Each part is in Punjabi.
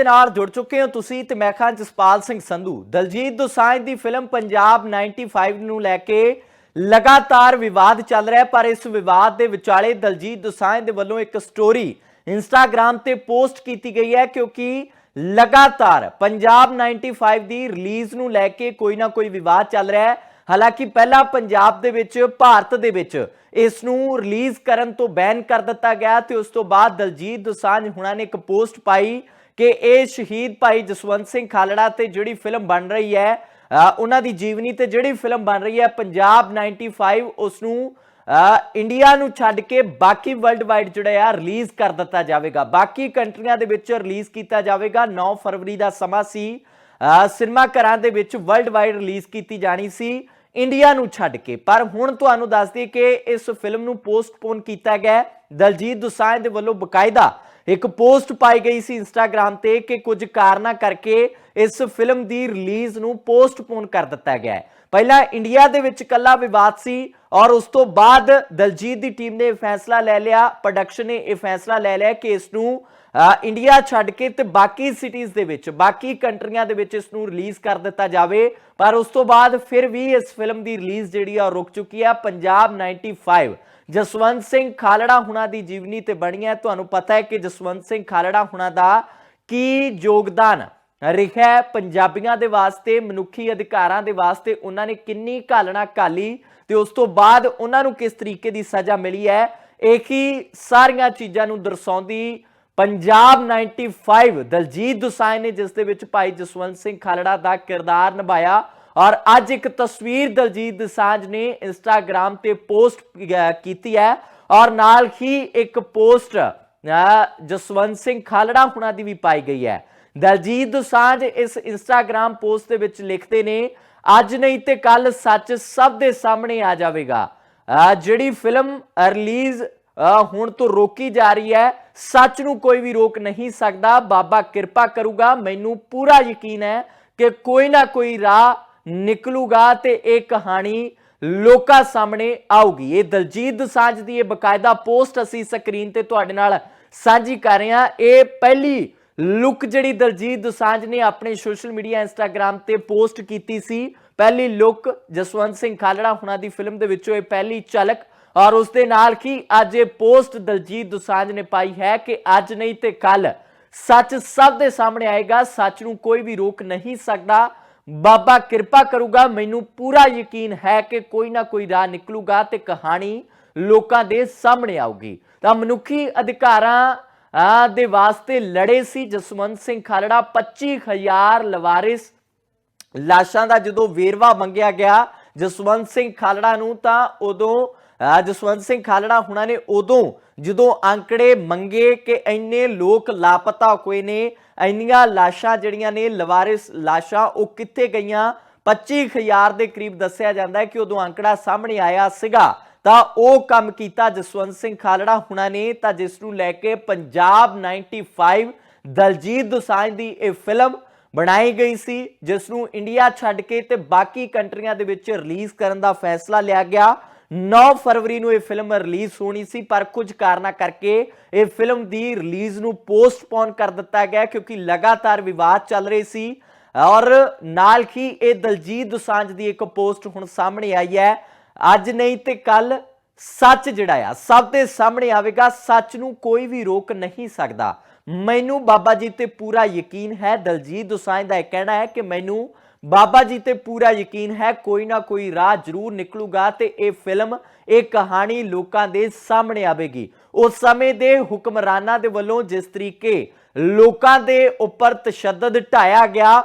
ਦੇ ਨਾਲ ਜੁੜ ਚੁੱਕੇ ਹੋ ਤੁਸੀਂ ਤੇ ਮੈਂ ਖਾਨ ਜਸਪਾਲ ਸਿੰਘ ਸੰਧੂ। ਦਲਜੀਤ ਦੋਸਾਂਝ ਦੀ ਫਿਲਮ ਪੰਜਾਬ 95 ਨੂੰ ਲੈ ਕੇ ਲਗਾਤਾਰ ਵਿਵਾਦ ਚੱਲ ਰਿਹਾ ਪਰ ਇਸ ਵਿਵਾਦ ਦੇ ਵਿਚਾਲੇ ਦਲਜੀਤ ਦੋਸਾਂਝ ਦੇ ਵੱਲੋਂ ਇੱਕ ਸਟੋਰੀ ਇੰਸਟਾਗ੍ਰam ਤੇ ਪੋਸਟ ਕੀਤੀ ਗਈ ਹੈ ਕਿਉਂਕਿ ਲਗਾਤਾਰ ਪੰਜਾਬ 95 ਦੀ ਰਿਲੀਜ਼ ਨੂੰ ਲੈ ਕੇ ਕੋਈ ਨਾ ਕੋਈ ਵਿਵਾਦ ਚੱਲ ਰਿਹਾ ਹੈ। ਹਾਲਾਂਕਿ ਪਹਿਲਾਂ ਪੰਜਾਬ ਦੇ ਵਿੱਚ, ਭਾਰਤ ਦੇ ਵਿੱਚ ਇਸ ਨੂੰ ਰਿਲੀਜ਼ ਕਰਨ ਤੋਂ ਬੈਨ ਕਰ ਦਿੱਤਾ ਗਿਆ ਤੇ ਉਸ ਤੋਂ ਬਾਅਦ ਦਲਜੀਤ ਦੋਸਾਂਝ ਹੁਣਾਂ ਨੇ ਇੱਕ ਪੋਸਟ ਪਾਈ ਕਿ ਇਹ ਸ਼ਹੀਦ ਭਾਈ ਜਸਵੰਤ ਸਿੰਘ ਖਾਲੜਾ ਤੇ ਜਿਹੜੀ ਫਿਲਮ ਬਣ ਰਹੀ ਹੈ ਉਹਨਾਂ ਦੀ ਜੀਵਨੀ ਤੇ ਜਿਹੜੀ ਫਿਲਮ ਬਣ ਰਹੀ ਹੈ, ਪੰਜਾਬ 95 ਉਸ ਨੂੰ ਇੰਡੀਆ ਨੂੰ ਛੱਡ ਕੇ ਬਾਕੀ ਵਰਲਡ ਵਾਈਡ ਜਿਹੜਾ ਆ ਰਿਲੀਜ਼ ਕਰ ਦਿੱਤਾ ਜਾਵੇਗਾ। ਬਾਕੀ ਕੰਟਰੀਆਂ ਦੇ ਵਿੱਚ ਰਿਲੀਜ਼ ਕੀਤਾ ਜਾਵੇਗਾ। 9 ਫਰਵਰੀ ਦਾ ਸਮਾਂ ਸੀ। ਸਿਨੇਮਾ ਘਰਾਂ ਦੇ ਵਿੱਚ ਵਰਲਡ ਵਾਈਡ ਰਿਲੀਜ਼ ਕੀਤੀ ਜਾਣੀ ਸੀ। ਇੰਡੀਆ ਨੂੰ ਛੱਡ ਕੇ। ਪਰ ਹੁਣ ਤੁਹਾਨੂੰ ਦੱਸ ਦਈਏ ਕਿ ਇਸ ਫਿਲਮ ਨੂੰ ਪੋਸਟਪੋਨ ਕੀਤਾ ਗਿਆ ਦਲਜੀਤ ਦੋਸਾਂਝ ਦੇ ਵੱਲੋਂ ਬਕਾਇਦਾ ਇੱਕ ਪੋਸਟ ਪਾਈ ਗਈ ਸੀ ਇੰਸਟਾਗ੍ਰam ਤੇ ਕਿ ਕੁਝ ਕਾਰਨਾਂ ਕਰਕੇ ਇਸ ਫਿਲਮ ਦੀ ਰਿਲੀਜ਼ ਨੂੰ ਪੋਸਟਪੋਨ ਕਰ ਦਿੱਤਾ ਗਿਆ ਹੈ। ਪਹਿਲਾਂ ਇੰਡੀਆ ਦੇ ਵਿੱਚ ਕੱਲਾ ਵਿਵਾਦ ਸੀ ਔਰ ਉਸ ਤੋਂ ਬਾਅਦ ਦਲਜੀਤ ਦੀ ਟੀਮ ਨੇ ਇਹ ਫੈਸਲਾ ਲੈ ਲਿਆ ਪ੍ਰੋਡਕਸ਼ਨ ਨੇ ਇਹ ਫੈਸਲਾ ਲੈ ਲਿਆ ਕਿ ਇਸ ਨੂੰ ਇੰਡੀਆ ਛੱਡ ਕੇ ਤੇ ਬਾਕੀ ਸਿਟੀਜ਼ ਦੇ ਵਿੱਚ, ਬਾਕੀ ਕੰਟਰੀਆਂ ਦੇ ਵਿੱਚ ਇਸ ਨੂੰ ਰਿਲੀਜ਼ ਕਰ ਦਿੱਤਾ ਜਾਵੇ। ਪਰ ਉਸ ਤੋਂ ਬਾਅਦ ਫਿਰ ਵੀ ਇਸ ਫਿਲਮ ਦੀ ਰਿਲੀਜ਼ ਜਿਹੜੀ ਆ, ਉਹ ਰੁਕ ਚੁੱਕੀ ਆ, ਪੰਜਾਬ 95 ਜਸਵੰਤ ਸਿੰਘ ਖਾਲੜਾ ਹੁਣਾਂ ਦੀ ਜੀਵਨੀ ਤੇ ਬਣੀ ਹੈ ਤੁਹਾਨੂੰ ਪਤਾ ਹੈ ਕਿ ਜਸਵੰਤ ਸਿੰਘ ਖਾਲੜਾ ਹੁਣਾਂ ਦਾ ਕੀ ਯੋਗਦਾਨ ਰਿਹਾ ਪੰਜਾਬੀਆਂ ਦੇ ਵਾਸਤੇ, ਮਨੁੱਖੀ ਅਧਿਕਾਰਾਂ ਦੇ ਵਾਸਤੇ, ਉਹਨਾਂ ਨੇ ਕਿੰਨੀ ਘਾਲਣਾ ਘਾਲੀ ਤੇ ਉਸ ਤੋਂ ਬਾਅਦ ਉਹਨਾਂ ਨੂੰ ਕਿਸ ਤਰੀਕੇ ਦੀ ਸਜ਼ਾ ਮਿਲੀ ਹੈ, ਇਹੀ ਸਾਰੀਆਂ ਚੀਜ਼ਾਂ ਨੂੰ ਦਰਸਾਉਂਦੀ ਪੰਜਾਬ 95 ਦਲਜੀਤ ਦੋਸਾਂਝ ਨੇ ਜਿਸ ਦੇ ਵਿੱਚ ਭਾਈ ਜਸਵੰਤ ਸਿੰਘ ਖਾਲੜਾ ਦਾ ਕਿਰਦਾਰ ਨਿਭਾਇਆ ਔਰ ਅੱਜ ਇੱਕ ਤਸਵੀਰ ਦਲਜੀਤ ਦੋਸਾਂਝ ਨੇ ਇੰਸਟਾਗ੍ਰam ਤੇ ਪੋਸਟ ਕੀਤੀ ਹੈ ਔਰ ਨਾਲ ਹੀ ਇੱਕ ਪੋਸਟ ਜਸਵੰਤ ਸਿੰਘ ਖਾਲੜਾ ਹੁਣਾਂ ਦੀ ਵੀ ਪਾਈ ਗਈ ਹੈ। ਦਲਜੀਤ ਦੋਸਾਂਝ ਇਸ ਇੰਸਟਾਗ੍ਰam ਪੋਸਟ ਦੇ ਵਿੱਚ ਲਿਖਦੇ ਨੇ, ਅੱਜ ਨਹੀਂ ਤੇ ਕੱਲ ਸੱਚ ਸਭ ਦੇ ਸਾਹਮਣੇ ਆ ਜਾਵੇਗਾ। ਜਿਹੜੀ ਫਿਲਮ ਰਿਲੀਜ਼ ਹੁਣ ਤੋਂ ਰੋਕੀ ਜਾ ਰਹੀ ਹੈ। ਸੱਚ ਨੂੰ ਕੋਈ ਵੀ ਰੋਕ ਨਹੀਂ ਸਕਦਾ। ਬਾਬਾ ਕਿਰਪਾ ਕਰੂਗਾ। ਮੈਨੂੰ ਪੂਰਾ ਯਕੀਨ ਹੈ ਕਿ ਕੋਈ ਨਾ ਕੋਈ ਰਾਹ ਨਿਕਲੂਗਾ ਤੇ ਇਹ ਕਹਾਣੀ ਲੋਕਾਂ ਸਾਹਮਣੇ ਆਊਗੀ। ਇਹ ਦਲਜੀਤ ਦਸਾਂਝ ਦੀ ਇਹ ਬਕਾਇਦਾ ਪੋਸਟ ਅਸੀਂ ਸਕਰੀਨ ਤੇ ਤੁਹਾਡੇ ਨਾਲ ਸਾਂਝੀ ਕਰ ਰਹੇ ਹਾਂ। ਇਹ ਪਹਿਲੀ ਲੁੱਕ ਜਿਹੜੀ ਦਲਜੀਤ ਦਸਾਂਝ ਨੇ ਆਪਣੇ ਸੋਸ਼ਲ ਮੀਡੀਆ ਇੰਸਟਾਗ੍ਰam ਤੇ ਪੋਸਟ ਕੀਤੀ ਸੀ। ਪਹਿਲੀ ਲੁੱਕ ਜਸਵੰਤ ਸਿੰਘ ਖਾਲੜਾ ਹੁਣਾਂ ਦੀ ਫਿਲਮ ਦੇ ਵਿੱਚੋਂ ਇਹ ਪਹਿਲੀ ਝਲਕ ਔਰ ਉਸ ਦੇ ਨਾਲ ਕੀ ਅੱਜ ਇਹ ਪੋਸਟ ਦਲਜੀਤ ਦੁਸਾਂਝ ਨੇ ਪਾਈ ਹੈ ਕਿ ਅੱਜ ਨਹੀਂ ਤੇ ਕੱਲ ਸੱਚ ਸਭ ਦੇ ਸਾਹਮਣੇ ਆਏਗਾ ਸੱਚ ਨੂੰ ਕੋਈ ਵੀ ਰੋਕ ਨਹੀਂ ਸਕਦਾ। ਬਾਬਾ ਕਿਰਪਾ ਕਰੂਗਾ ਮੈਨੂੰ ਪੂਰਾ ਯਕੀਨ ਹੈ ਕਿ ਕੋਈ ਨਾ ਕੋਈ ਰਾਹ ਨਿਕਲੂਗਾ ਤੇ ਕਹਾਣੀ ਲੋਕਾਂ ਦੇ ਸਾਹਮਣੇ ਆਊਗੀ। ਤਾਂ ਮਨੁੱਖੀ ਅਧਿਕਾਰਾਂ ਆ, ਦੇ ਵਾਸਤੇ ਲੜੇ ਸੀ ਜਸਵੰਤ ਸਿੰਘ ਖਾਲੜਾ 25000 ਲਵਾਰਿਸ ਲਾਸ਼ਾਂ ਦਾ ਜਦੋਂ ਵੇਰਵਾ ਮੰਗਿਆ ਗਿਆ ਜਸਵੰਤ ਸਿੰਘ ਖਾਲੜਾ ਨੂੰ ਤਾਂ ਉਦੋਂ, ਅਹ ਜਸਵੰਤ ਸਿੰਘ ਖਾਲੜਾ ਹੁਣਾਂ ਨੇ ਉਦੋਂ ਜਦੋਂ ਅੰਕੜੇ ਮੰਗੇ ਕਿ ਇੰਨੇ ਲੋਕ ਲਾਪਤਾ ਹੋਏ ਨੇ, ਇੰਨੀਆਂ ਲਾਸ਼ਾਂ ਜਿਹੜੀਆਂ ਨੇ, ਲਵਾਰਿਸ ਲਾਸ਼ਾਂ, ਉਹ ਕਿੱਥੇ ਗਈਆਂ? 25000 ਦੇ ਕਰੀਬ ਦੱਸਿਆ ਜਾਂਦਾ ਹੈ ਕਿ ਉਦੋਂ ਅੰਕੜਾ ਸਾਹਮਣੇ ਆਇਆ ਸੀਗਾ। ਤਾਂ ਉਹ ਕੰਮ ਕੀਤਾ ਜਸਵੰਤ ਸਿੰਘ ਖਾਲੜਾ ਹੁਣਾਂ ਨੇ, ਤਾਂ ਜਿਸ ਨੂੰ ਲੈ ਕੇ ਪੰਜਾਬ 95 ਦਲਜੀਤ ਦੋਸਾਂਝ ਦੀ ਇਹ ਫਿਲਮ ਬਣਾਈ ਗਈ ਸੀ ਜਿਸ ਨੂੰ ਇੰਡੀਆ ਛੱਡ ਕੇ ਤੇ ਬਾਕੀ ਕੰਟਰੀਆਂ ਦੇ ਵਿੱਚ ਰਿਲੀਜ਼ ਕਰਨ ਦਾ ਫੈਸਲਾ ਲਿਆ ਗਿਆ। 9 ਫਰਵਰੀ ਨੂੰ ਇਹ ਫਿਲਮ ਰਿਲੀਜ਼ ਹੋਣੀ ਸੀ, ਪਰ ਕੁਝ ਕਾਰਨਾਂ ਕਰਕੇ ਇਹ ਫਿਲਮ ਦੀ ਰਿਲੀਜ਼ ਨੂੰ ਪੋਸਟਪੋਨ ਕਰ ਦਿੱਤਾ ਗਿਆ, ਕਿਉਂਕਿ ਲਗਾਤਾਰ ਵਿਵਾਦ ਚੱਲ ਰਹੇ ਸੀ। ਔਰ ਨਾਲ ਹੀ ਇਹ ਦਲਜੀਤ ਦੁਸਾਂਝ ਦੀ ਇੱਕ ਪੋਸਟ ਹੁਣ ਸਾਹਮਣੇ ਆਈ ਹੈ। ਅੱਜ ਨਹੀਂ ਤੇ ਕੱਲ ਸੱਚ ਜਿਹੜਾ ਆ, ਸਭ ਦੇ ਸਾਹਮਣੇ ਆਵੇਗਾ, ਸੱਚ ਨੂੰ ਕੋਈ ਵੀ ਰੋਕ ਨਹੀਂ ਸਕਦਾ। ਮੈਨੂੰ ਬਾਬਾ ਜੀ ਤੇ ਪੂਰਾ ਯਕੀਨ ਹੈ, ਦਲਜੀਤ ਦੋਸਾਂਝ ਦਾ ਇਹ ਕਹਿਣਾ ਹੈ ਕਿ ਮੈਨੂੰ ਬਾਬਾ ਜੀ ਤੇ ਪੂਰਾ ਯਕੀਨ ਹੈ, ਕੋਈ ਨਾ ਕੋਈ ਰਾਹ ਜ਼ਰੂਰ ਨਿਕਲੂਗਾ ਤੇ ਇਹ ਫਿਲਮ, ਇਹ ਕਹਾਣੀ ਲੋਕਾਂ ਦੇ ਸਾਹਮਣੇ ਆਵੇਗੀ। ਉਸ ਸਮੇਂ ਦੇ ਹੁਕਮਰਾਨਾਂ ਦੇ ਵੱਲੋਂ ਜਿਸ ਤਰੀਕੇ ਲੋਕਾਂ ਦੇ ਉੱਪਰ ਤਸ਼ੱਦਦ ਢਾਇਆ ਗਿਆ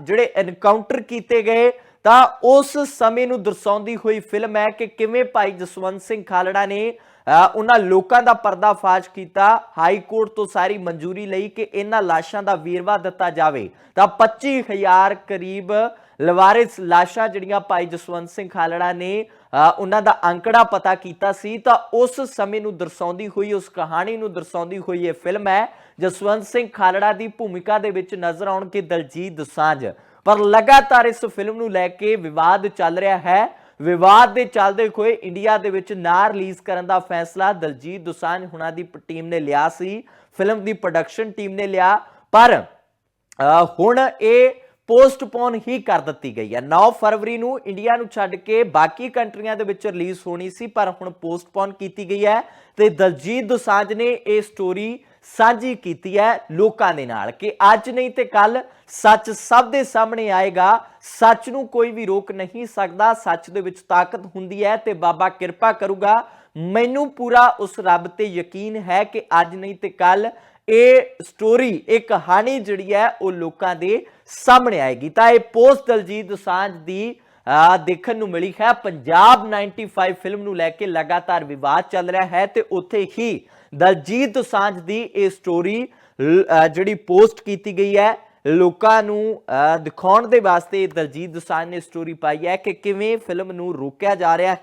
ਜਿਹੜੇ ਐਨਕਾਊਂਟਰ ਕੀਤੇ ਗਏ ਤਾਂ ਉਸ ਸਮੇਂ ਨੂੰ ਦਰਸਾਉਂਦੀ ਹੋਈ ਫਿਲਮ ਹੈ ਕਿ ਕਿਵੇਂ ਭਾਈ ਜਸਵੰਤ ਸਿੰਘ ਖਾਲੜਾ ਨੇ ਅਹ ਉਹਨਾਂ ਲੋਕਾਂ ਦਾ ਪਰਦਾਫਾਸ਼ ਕੀਤਾ, ਹਾਈ ਕੋਰਟ ਤੋਂ ਸਾਰੀ ਮਨਜ਼ੂਰੀ ਲਈ ਕਿ ਇਹਨਾਂ ਲਾਸ਼ਾਂ ਦਾ ਵੇਰਵਾ ਦਿੱਤਾ ਜਾਵੇ। ਤਾਂ 25000 ਕਰੀਬ ਲਵਾਰਿਸ ਲਾਸ਼ਾਂ ਜਿਹੜੀਆਂ ਭਾਈ ਜਸਵੰਤ ਸਿੰਘ ਖਾਲੜਾ ਨੇ ਅਹ ਉਹਨਾਂ ਦਾ ਅੰਕੜਾ ਪਤਾ ਕੀਤਾ ਸੀ। ਤਾਂ ਉਸ ਸਮੇਂ ਨੂੰ ਦਰਸਾਉਂਦੀ ਹੋਈ, ਉਸ ਕਹਾਣੀ ਨੂੰ ਦਰਸਾਉਂਦੀ ਹੋਈ ਇਹ ਫਿਲਮ ਹੈ, ਜਸਵੰਤ ਸਿੰਘ ਖਾਲੜਾ ਦੀ ਭੂਮਿਕਾ ਦੇ ਵਿੱਚ ਨਜ਼ਰ ਆਉਣਗੇ ਦਲਜੀਤ ਦੋਸਾਂਝ। ਪਰ ਲਗਾਤਾਰ ਇਸ ਫਿਲਮ ਨੂੰ ਲੈ ਕੇ ਵਿਵਾਦ ਚੱਲ ਰਿਹਾ ਹੈ। ਵਿਵਾਦ ਦੇ ਚੱਲਦੇ ਹੋਏ ਇੰਡੀਆ ਦੇ ਵਿੱਚ ਨਾ ਰਿਲੀਜ਼ ਕਰਨ ਦਾ ਫੈਸਲਾ ਦਲਜੀਤ ਦੋਸਾਂਝ ਹੁਣਾਂ ਦੀ ਟੀਮ ਨੇ ਲਿਆ ਸੀ। ਫਿਲਮ ਦੀ ਪ੍ਰੋਡਕਸ਼ਨ ਟੀਮ ਨੇ ਲਿਆ। ਪਰ ਹੁਣ ਇਹ ਪੋਸਟਪੋਨ ਹੀ ਕਰ ਦਿੱਤੀ ਗਈ ਹੈ। 9 ਫਰਵਰੀ ਨੂੰ ਇੰਡੀਆ ਨੂੰ ਛੱਡ ਕੇ ਬਾਕੀ ਕੰਟਰੀਆਂ ਦੇ ਵਿੱਚ ਰਿਲੀਜ਼ ਹੋਣੀ ਸੀ, ਪਰ ਹੁਣ ਪੋਸਟਪੋਨ ਕੀਤੀ ਗਈ ਹੈ ਤੇ ਦਲਜੀਤ ਦੋਸਾਂਝ ਨੇ ਇਹ ਸਟੋਰੀ ਸਾਂਝੀ ਕੀਤੀ ਹੈ ਲੋਕਾਂ ਦੇ ਨਾਲ ਕਿ ਅੱਜ ਨਹੀਂ ਤੇ ਕੱਲ ਸੱਚ ਸਭ ਦੇ ਸਾਹਮਣੇ ਆਏਗਾ। ਸੱਚ ਨੂੰ ਕੋਈ ਵੀ ਰੋਕ ਨਹੀਂ ਸਕਦਾ। ਸੱਚ ਦੇ ਵਿੱਚ ਤਾਕਤ ਹੁੰਦੀ ਹੈ ਤੇ ਬਾਬਾ ਕਿਰਪਾ ਕਰੂਗਾ। ਮੈਨੂੰ ਪੂਰਾ ਉਸ ਰੱਬ ਤੇ ਯਕੀਨ ਹੈ ਕਿ ਅੱਜ ਨਹੀਂ ਤੇ ਕੱਲ ਇਹ ਸਟੋਰੀ ਇਹ ਕਹਾਣੀ ਜਿਹੜੀ ਹੈ ਉਹ ਲੋਕਾਂ ਦੇ ਸਾਹਮਣੇ ਆਏਗੀ। ਤਾਂ ਇਹ ਪੋਸਟ ਦਲਜੀਤ ਦੋਸਾਂਝ ਦੀ ਅਹ, ਦੇਖਣ ਨੂੰ ਮਿਲੀ ਹੈ ਪੰਜਾਬ 95 ਫਿਲਮ ਨੂੰ ਲੈ ਕੇ ਲਗਾਤਾਰ ਵਿਵਾਦ ਚੱਲ ਰਿਹਾ ਹੈ ਤੇ ਉੱਥੇ ਹੀ ਦਲਜੀਤ ਦੋਸਾਂਝ ਦੀ ਇਹ ਸਟੋਰੀ ਜਿਹੜੀ ਪੋਸਟ ਕੀਤੀ ਗਈ ਹੈ ਲੋਕਾਂ ਨੂੰ ਦਿਖਾਉਣ ਦੇ ਵਾਸਤੇ ਦਲਜੀਤ ਦੋਸਾਂਝ ਨੇ ਸਟੋਰੀ ਪਾਈ ਹੈ ਕਿ ਕਿਵੇਂ ਫਿਲਮ ਨੂੰ ਰੋਕਿਆ ਜਾ ਰਿਹਾ ਹੈ।